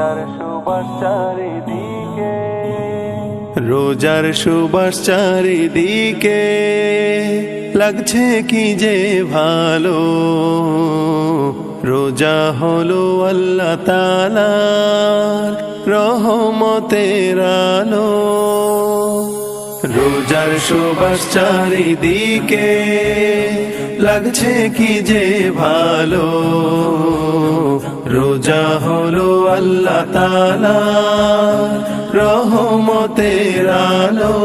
রোজার সুবাস চারিদিকে। রোজার সুবাস চারিদিকে লাগছে কি যে ভালো? রোজা হলো আল্লাহ তালার রহমতের আলো। রোজার সুবাস চারিদিকে লাগছে কি যে ভালো? রোজা আল্লাহ তালা রহমতের আলো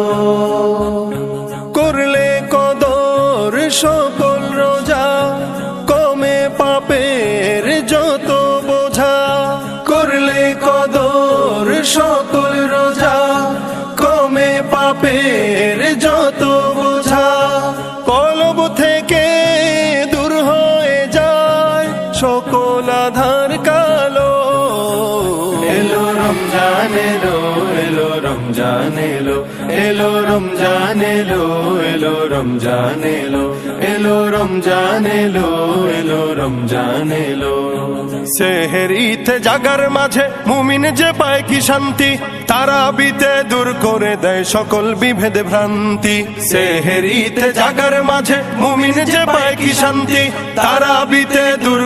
করলে কদর সকল রোজা, কমে পাপের যত বোঝা, করলে কদর সকল এলো এলো, রমজান এলো এলো, রমজান এলো এলো, রমজান এলো এলো, রমজান এলো এলো, রমজান এলো। সেহেরিতে জাগার মাঝে মুমিন যে পায় কি শান্তি, তারা বিতে দূর করে দেয় সকল বিভেদ ভ্রান্তি। সেহেরিতে জাগার মাঝে মুমিন যে পায় কি শান্তি, তারা বিতে দূর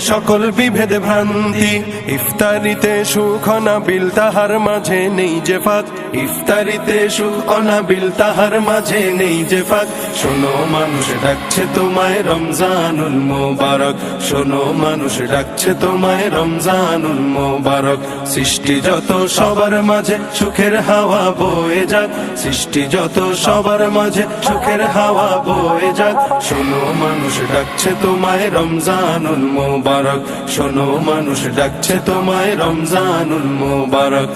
সকল বিভেদ ভ্রান্তি। ইফতারিতে সুখ অনাবিল তাহার মাঝে নেই যে ফাঁক ইফতারিতে সুখ অনাবিল তাহার মাঝে নেই যে ফাঁক শোনো, মানুষ ডাকছে তোমায় রমজানুল মোবারক। শোনো, মানুষ ডাকছে তোমায় রমজানুল মোবারক। সৃষ্টি যত সবার মাঝে সুখের হাওয়া বয়ে যাক। সৃষ্টি যত সবার মাঝে সুখের হাওয়া বয়ে যাক। শোনো, মানুষ ডাকছে তোমায় রমজানুল মোবারক। শোনো মানুষ ডাকছে তোমায় রমজানুল মোবারক।